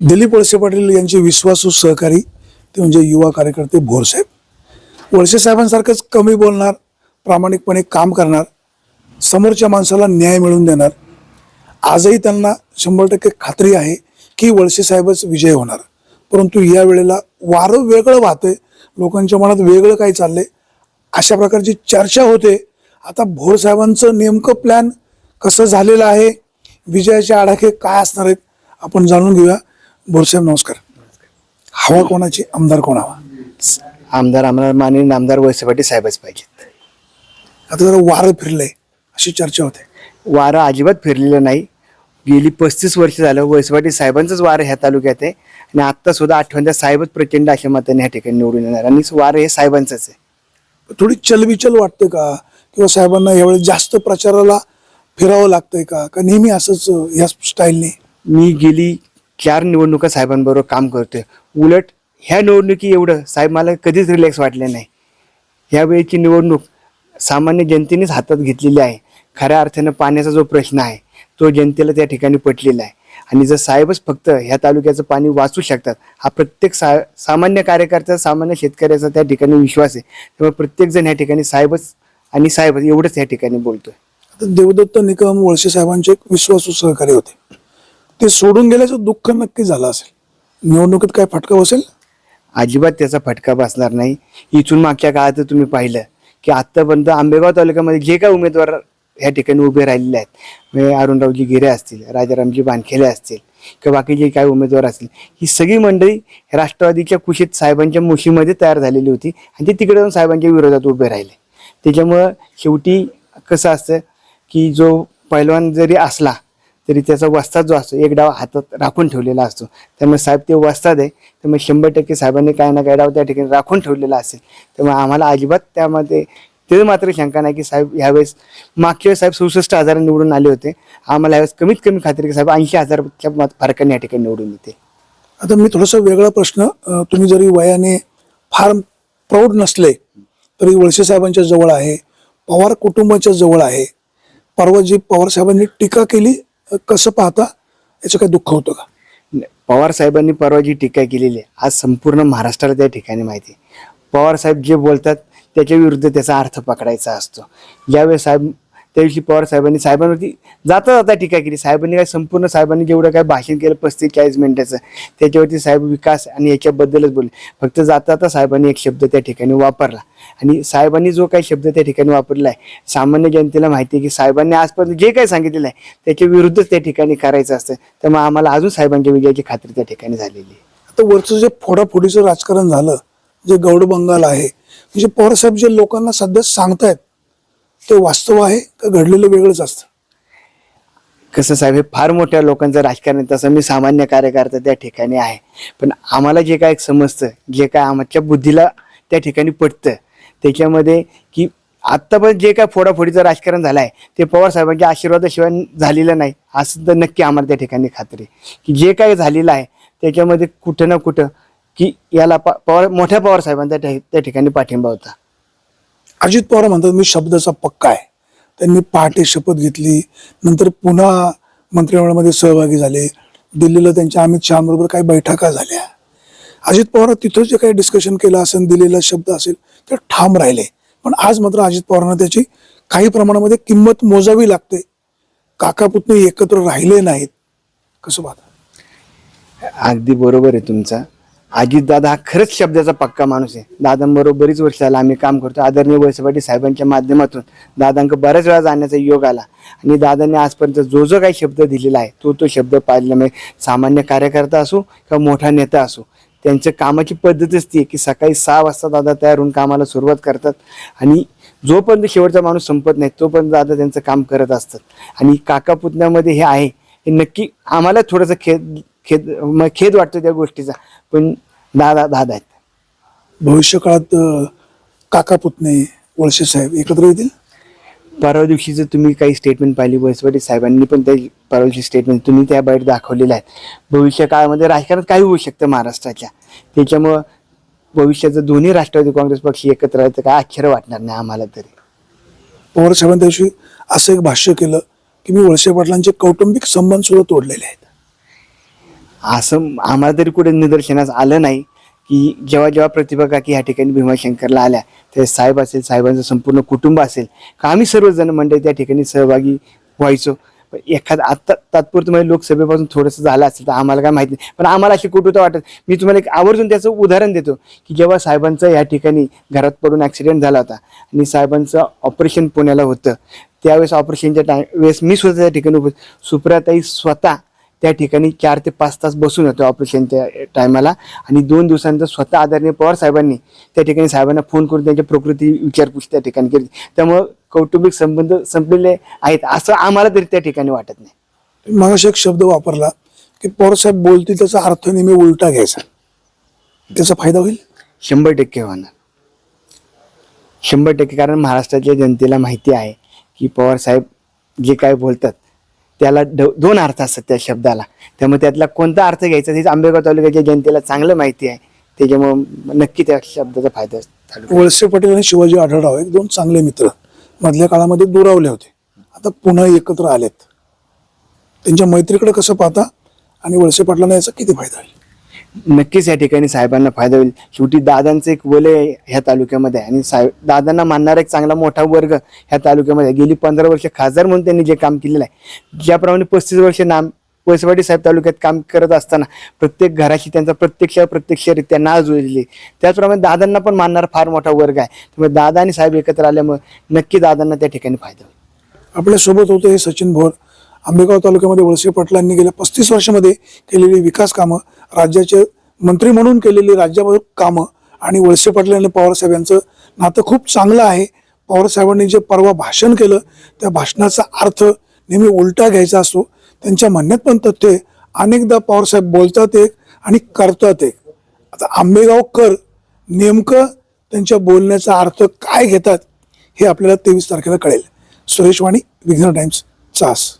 दिलीप वळसे पाटील यांचे विश्वासू सहकारी ते म्हणजे युवा कार्यकर्ते भोरसाहेब वळसे साहेबांसारखंच कमी बोलणार प्रामाणिकपणे काम करणार समोरच्या माणसाला न्याय मिळवून देणार. आजही त्यांना शंभर टक्के खात्री आहे की वळसे साहेबच विजय होणार. परंतु या वेळेला वारं वेगळं वाहतंय लोकांच्या मनात वेगळं काही चाललंय अशा प्रकारची चर्चा होते. आता भोर साहेबांचं नेमकं प्लॅन कसं झालेलं आहे विजयाचे आडाखे काय असणार आहेत आपण जाणून घेऊया. भोरसाहेब नमस्कार. हवा कोणाची? आमदार कोण हवा? आमदार आम्हाला माननीय आमदार वळसेपाटी साहेबच पाहिजेत. आता जरा वारं फिरलंय अशी चर्चा होते. वारं अजिबात फिरलेलं नाही. गेली पस्तीस वर्ष झालं वळसेपाटी साहेबांचंच वारं ह्या तालुक्यात आहे. आणि आत्ता सुद्धा आठवणच्या साहेबच प्रचंड अशा मताने ह्या ठिकाणी निवडून येणार. आणि वारं हे साहेबांचंच आहे. थोडी चलबिचल वाटते का? किंवा साहेबांना यावेळी जास्त प्रचाराला फिरावं लागतंय का? का नेहमी असंच या स्टाईलने मी गेली चार निवडणुका साहेबांबरोबर काम करतोय. उलट ह्या निवडणुकी एवढं साहेब मला कधीच रिलॅक्स वाटले नाही. ह्या निवडणूक सामान्य जनतेनेच हातात घेतलेली आहे. खऱ्या अर्थानं पाण्याचा जो प्रश्न आहे तो जनतेला त्या ठिकाणी पटलेला आहे. आणि जर साहेबच फक्त ह्या तालुक्याचं पाणी वाचू शकतात हा प्रत्येक सा सामान्य कार्यकर्त्याचा सामान्य शेतकऱ्याचा त्या ठिकाणी विश्वास आहे. त्यामुळे प्रत्येकजण ह्या ठिकाणी साहेबच आणि साहेबच एवढंच या ठिकाणी बोलतोय. देवदत्त निकम वळसे साहेबांचे एक विश्वासू सहकारी होते. ते सोडून गेल्याचं दुःख नक्की झालं असेल. निवडणुकीत काय फटका बसेल? अजिबात त्याचा फटका बसणार नाही. इथून मागच्या काळात तुम्ही पाहिलं की आत्तापर्यंत आंबेगाव तालुक्यामध्ये जे काय उमेदवार ह्या ठिकाणी उभे राहिलेले आहेत म्हणजे अरुणरावजी गिरे असतील राजारामजी बांधखेले असतील किंवा बाकी जे काही उमेदवार असतील ही सगळी मंडळी राष्ट्रवादीच्या कुशीत साहेबांच्या मुशीमध्ये तयार झालेली होती आणि ते तिकडे जाऊन साहेबांच्या विरोधात उभे राहिले. त्याच्यामुळं शेवटी कसं असतं की जो पैलवान जरी असला तरी त्याचा वस्ताद जो असतो एक डाव हातात राखून ठेवलेला असतो. त्यामुळे साहेब ते वस्ताद आहे. त्यामुळे शंभर टक्के साहेबांनी काय ना काय डाव त्या ठिकाणी राखून ठेवलेला असेल. त्यामुळे आम्हाला अजिबात त्यामध्ये ते मात्र शंका नाही की साहेब ह्यावेळेस मागच्या वेळेस साहेब सुसष्ट हजार निवडून आले होते. आम्हाला यावेळेस कमीत कमी खात्री की साहेब ऐंशी हजारच्या मत फरकाने या ठिकाणी निवडून येते आता मी थोडासा वेगळा प्रश्न तुम्ही जरी वयाने फार प्रौढ नसले तरी वळसे साहेबांच्या जवळ आहे पवार कुटुंबाच्या जवळ आहे. परवा जी पवार साहेबांनी टीका केली कसं पाहता याचं काही दुःख होतं का? पवार साहेबांनी परवा जी टीका केलेली आहे आज संपूर्ण महाराष्ट्राला त्या ठिकाणी माहिती आहे. पवार साहेब जे बोलतात त्याच्या विरुद्ध त्याचा अर्थ पकडायचा असतो. ज्यावेळेस साहेब त्या दिवशी पवार साहेबांनी साहेबांवरती जाता जाता टीका केली. साहेबांनी काय संपूर्ण साहेबांनी जेवढं काय भाषण केलं पस्तीस चाळीस मिनिटाचं त्याच्यावरती साहेब विकास आणि याच्याबद्दलच बोलले. फक्त जाता जाता साहेबांनी एक शब्द त्या ठिकाणी वापरला. आणि साहेबांनी जो काही शब्द त्या ठिकाणी वापरला आहे सामान्य जनतेला माहिती आहे की साहेबांनी आजपर्यंत जे काही सांगितलेलं आहे त्याच्या विरुद्धच त्या ठिकाणी करायचं असतं. त्यामुळे आम्हाला अजून साहेबांच्या विजयाची खात्री त्या ठिकाणी झालेली आहे. आता वरचं जे फोडाफोडीचं राजकारण झालं जे गौड बंगाल आहे म्हणजे पवार साहेब जे लोकांना सध्या सांगतायत ते वास्तव आहे का घडलेलं वेगळंच असतं? कसं साहेब हे फार मोठ्या लोकांचं राजकारण तसं मी सामान्य कार्यकर्ता त्या ठिकाणी आहे. पण आम्हाला जे काय समजतं जे काय आमच्या बुद्धीला त्या ठिकाणी पटतं त्याच्यामध्ये की आत्तापर्यंत जे काय फोडाफोडीचं राजकारण झालं आहे ते पवार साहेबांच्या आशीर्वादाशिवाय झालेलं नाही असं तर नक्की आम्हाला त्या ठिकाणी खात्री की जे काय झालेलं आहे त्याच्यामध्ये कुठं ना कुठं की याला पवार मोठ्या पवार साहेबांचा त्या ठिकाणी पाठिंबा होता. अजित पवार म्हणतात मी शब्दाचा पक्का आहे. त्यांनी पहाटे शपथ घेतली. नंतर पुन्हा मंत्रिमंडळामध्ये सहभागी झाले. दिल्लीला त्यांच्या अमित शहाबरोबर काही बैठका झाल्या. अजित पवार तिथं जे काही डिस्कशन केलं असेल दिलेला शब्द असेल ते ठाम राहिले. पण आज मात्र अजित पवारांना त्याची काही प्रमाणामध्ये किंमत मोजावी लागते. काका पुतणे एकत्र राहिले नाहीत. कसं पाहता? अगदी बरोबर आहे तुमचा. अजित दादा हा खरंच शब्दाचा पक्का माणूस आहे. दादांबरोबर बरीच वर्ष झाला आम्ही काम करतो. आदरणीय वळसेपाटी साहेबांच्या माध्यमातून दादांक बऱ्याच वेळा जाण्याचा योग आला. आणि दादांनी आजपर्यंत जो जो काही शब्द दिलेला आहे तो तो शब्द पाळल्यामुळे म्हणजे सामान्य कार्यकर्ता असो किंवा मोठा नेता असो त्यांच्या कामाची पद्धतच ती आहे की सकाळी सहा वाजता दादा तयार होऊन कामाला सुरुवात करतात. आणि जोपर्यंत शेवटचा माणूस संपत नाही तोपर्यंत दादा त्यांचं काम करत असतात. आणि काका पुतण्यामध्ये हे आहे. हे नक्की आम्हाला थोडंसं खेद खेद खेद वाटतो त्या गोष्टीचा. पण दादा दादा आहेत. भविष्य काळात अं, काका पुतणे वळसे साहेब एकत्र येतील? परवा दिवशी जर तुम्ही काही स्टेटमेंट पाहिली वैसवाडी साहेबांनी पण त्या परवा दिवशी स्टेटमेंट तुम्ही त्या बाहेर दाखवलेल्या आहेत. भविष्य काळामध्ये राजकारणात काही होऊ शकतं महाराष्ट्राच्या. त्याच्यामुळं भविष्याचं दोन्ही राष्ट्रवादी काँग्रेस पक्ष एकत्र राहायचं काय आश्चर्य वाटणार नाही आम्हाला तरी. पवार साहेबांनी त्या दिवशी असं एक भाष्य केलं की मी वळसे पाटलांचे कौटुंबिक संबंध सुद्धा तोडलेले आहेत. असं आम्हाला तरी कुठे निदर्शनास आलं नाही की जेव्हा जेव्हा प्रतिभा काकी ह्या ठिकाणी भीमाशंकरला आल्या ते साहेब असेल साहेबांचं संपूर्ण कुटुंब असेल का आम्ही सर्वजण मंडळी त्या ठिकाणी सहभागी व्हायचो? पण आत्ता आता तात्पुरतं म्हणजे लोकसभेपासून थोडंसं झालं असेल तर आम्हाला काय माहिती नाही. पण आम्हाला अशी कुटुंब वाटत मी तुम्हाला एक आवर्जून त्याचं उदाहरण देतो की जेव्हा साहेबांचं या ठिकाणी घरात पडून ॲक्सिडेंट झाला होता आणि साहेबांचं ऑपरेशन पुण्याला होतं त्यावेळेस ऑपरेशनच्या टाय वेळेस मी स्वतः त्या ठिकाणी उभं सुप्रियाताई स्वतः त्या ठिकाणी चार ते पाच तास बसून होते ऑपरेशनच्या टायमाला आणि दोन दिवसानंतर स्वतः आदरणीय पवार साहेबांनी त्या ठिकाणी साहेबांना फोन करून त्यांच्या प्रकृती विचारपूस त्या ठिकाणी केली. त्यामुळं कौटुंबिक संबंध संपलेले आहेत असं आम्हाला तरी त्या ठिकाणी वाटत नाही. मागाशी एक शब्द वापरला की पवारसाहेब बोलतील त्याचा अर्थ नेहमी उलटा घ्यायचा. त्याचा फायदा होईल? शंभर टक्के होणार. शंभर टक्के कारण महाराष्ट्राच्या जनतेला माहिती आहे की पवार साहेब जे काय बोलतात त्याला दोन अर्थ असतात त्या शब्दाला. त्यामुळे त्यातला कोणता अर्थ घ्यायचा हे आंबेगाव तालुक्याच्या जनतेला चांगलं माहिती आहे. त्याच्यामुळे नक्की त्या शब्दाचा फायदा वळसे पाटील आणि शिवाजी आढळराव एक दोन चांगले मित्र. मधल्या काळामध्ये दुरावले होते. आता पुन्हा एकत्र आलेत. त्यांच्या मैत्रीकडे कसं पाहता? आणि वळसे पाटलांना याचा किती फायदा होईल? नक्कीच या ठिकाणी साहेबांना फायदा होईल. शेवटी दादांचं एक वलय आहे ह्या तालुक्यामध्ये आहे आणि साहेब दादांना मानणारा एक चांगला मोठा वर्ग ह्या तालुक्यामध्ये. आहे. गेली पंधरा वर्ष खासदार म्हणून त्यांनी जे काम केलेलं आहे ज्याप्रमाणे पस्तीस वर्ष नाम पसवाडी साहेब तालुक्यात काम करत असताना प्रत्येक घराशी त्यांचा प्रत्यक्ष प्रत्यक्षरित्या ना जुळलेली. त्याचप्रमाणे दादांना पण मानणारा फार मोठा वर्ग आहे. त्यामुळे दादा आणि साहेब एकत्र आल्यामुळे नक्की दादांना त्या ठिकाणी फायदा होईल. आपल्यासोबत होते हे सचिन भोर. आंबेगाव तालुक्यामध्ये वळसे पाटलांनी गेल्या पस्तीस वर्षामध्ये केलेली विकास कामं. राज्याचे मंत्री म्हणून केलेली राज्यावर कामं आणि वळसे पाटील आणि पवारसाहेब यांचं नातं खूप चांगलं आहे. पवारसाहेबांनी जे परवा भाषण केलं त्या भाषणाचा अर्थ नेहमी उलटा घ्यायचा असतो. त्यांच्या म्हणण्यात पण तथ्य अनेकदा पवारसाहेब बोलतात एक आणि करतात एक. आता आंबेगाव कर नेमकं त्यांच्या बोलण्याचा अर्थ काय घेतात हे आपल्याला तेवीस तारखेला कळेल. सुरेश वाणी विघ्न टाइम्स चास.